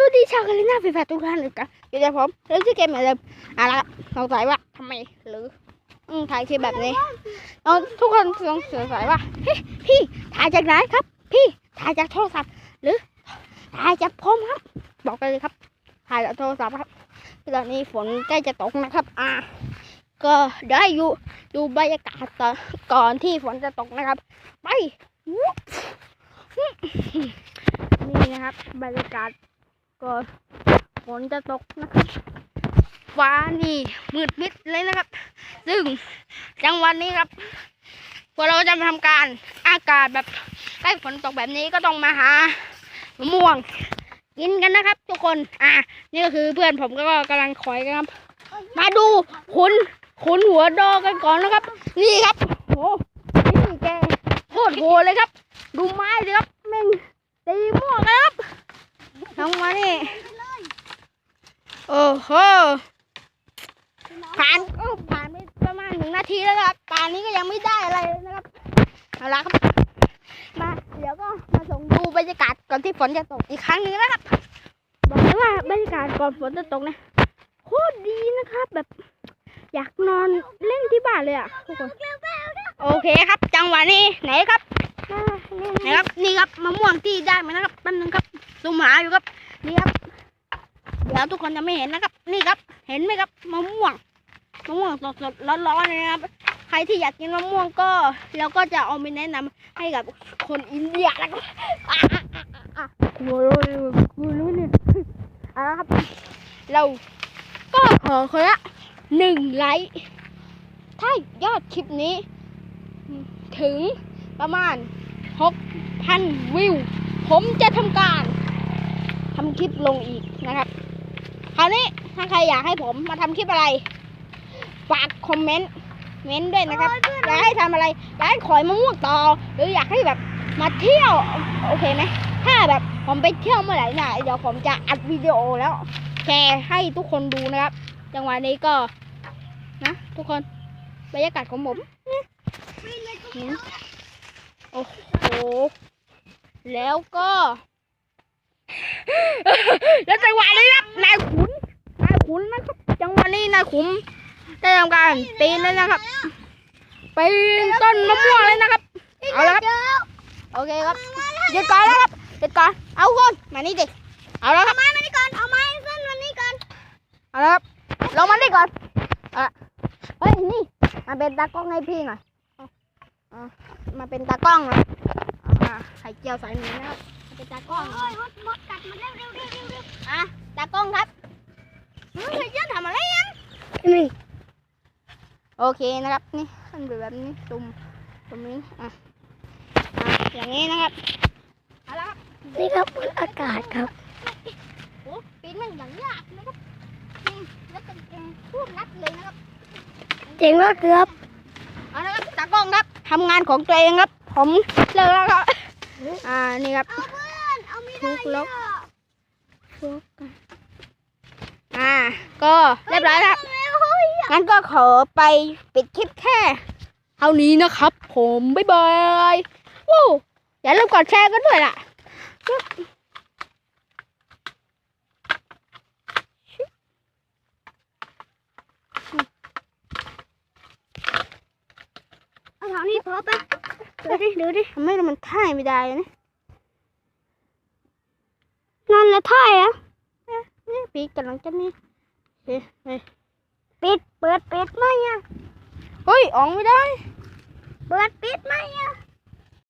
สวัสดีชาวคาริน่าฟีแฟทุกท่านอีกกันอยู่กับผมเรื่องชื่อเกมเหมือนเดิมเอาละครับสงสัยว่าทำไมหรืออืมถ่ายคลิปแบบนี้เอาทุกคนสงสัยว่าเฮ้ยพี่ถ่ายจากไหนครับ พี่ถ่ายจากโทรศัพท์ หรือถ่ายจากพรมครับ บอกกันเลยครับ ถ่ายจากโทรศัพท์ครับตอนนี้ฝนใกล้จะตกนะครับ อ่า ก็เดี๋ยวให้อยู่ดูบรรยากาศตอนก่อนที่ฝนจะตกนะครับ ไปนี่นะครับบรรยากาศ ก่อนฝนจะตกนะครับฟ้านี่มืดมิดเลยนะครับ ซึ่งจังหวันนี้ครับพวกเราจะมาทำการอากาศแบบใกล้ฝนตกแบบนี้ก็ต้องมาหามะม่วง กินกันนะครับ ทุกคนอะนี่ก็คือเพื่อนผมก็กำลังคอยกันครับ มาดูคุณคุณหัวดอกันก่อนนะครับ นี่ครับโหนี่แกโคตรโหเลยครับ ดูไม้สิครับแม่งตีม่วงนะครับ งมานี่โอ้โหผ่านก็ผ่านไปประมาณหนึ่งนาทีแล้วครับป่านนี้ก็ยังไม่ได้อะไรเลยนะครับเอาละครับ มาเดี๋ยวก็มาส่งดูบรรยากาศก่อนที่ฝนจะตกอีกครั้งหนึ่งนะครับบอกเลยว่าบรรยากาศก่อนฝนจะตกนะโคตรดีนะครับ แบบ อยากนอนเล่นที่บ้านเลยอะทุกคนโอเคครับ จังหวะนี้ไหนครับไหนครับนี่ครับมะม่วงที่ได้มานะครับแป๊บนึงครับซูมหาอยู่ครับ นี่ครับ เดี๋ยวทุกคนจะไม่เห็นนะครับ นี่ครับ เห็นไหมครับมะม่วงมะม่วงสดๆร้อนๆเลยนะครับ ใครที่อยากกินมะม่วงก็เราก็จะเอาไปแนะนำให้กับคนอินเดียนะครับอะอะอะอะอะโอ้ยเนี่ยเอาละครับ เราก็ขอคนละหนึ่งไลค์ถ้ายอดคลิปนี้ ถึงประมาณหกพันวิว ผมจะทำการ ทำคลิปลงอีกนะครับ คราวนี้ถ้าใครอยากให้ผมมาทำคลิปอะไร ฝากคอมเมนต์เม้นต์ด้วยนะครับ อยากให้ทำอะไร อยากให้ขอยมะม่วงต่อ หรืออยากให้แบบมาเที่ยว โอเคไหมถ้าแบบผมไปเที่ยวเมื่อไหร่น่ะเดี๋ยวผมจะอัดวิดีโอแล้วแชร์ให้ทุกคนดูนะครับ จังหวะนี้ก็นะทุกคนบรรยากาศของผมหืมโอ้โห แล้วก็ แล้วจังหวะนี้ครับนายขุนนายขุนนะครับจังหวะนี้นายขุนได้ทำการปีนเลยนะครับปีนต้นมะม่วงเลยนะครับเอาละครับโอเคครับหยุดก่อนแล้วครับหยุดก่อนเอาคนมานี่ดิเอาแล้วครับไม้มานี่ก่อนเอาไม้เส้นมานี่ก่อนเอาละครับลงมานี่ก่อนอะเฮ้ยนี่มาเป็นตากล้องให้พี่หน่อยเอาเอามาเป็นตากล้องหน่อยอ่าไข่เจียวใส่หมีนะครับมาเป็นตากล้อง โอเคนะครับนี่มันเป็นแบบนี้ตุ่มตรงนี้อะอะอย่างนี้นะครับเอาละครับนี่ครับอากาศครับโอ้ปีนมันอย่างยากนะครับจริงแล้วเป็นเกมพูดนัดเลยนะครับเจ๋งมากครับเอาละครับตากล้องครับทำงานของตัวเองครับ ผมเลิกแล้วครับอ่านี่ครับเอาเพื่อนเอาไม่ได้ทุกลบอ่าก็เรียบร้อยแล้วครับ งั้นก็ขอไปปิดคลิปแค่เท่านี้นะครับ ผมบ๊ายบายวู้อย่าลืมกดแชร์กันด้วยล่ะเอาแถวนี้พอปะดูดิดูดิทำไมมันท่ายไม่ได้นะนั่นแหละท่ายอะนี่ปีกำลังจะนี่เฮ้ยเฮ้ยปิด เปิดปิดไหมอะ เฮ้ยอองไม่ได้ เปิดปิดไหมอะ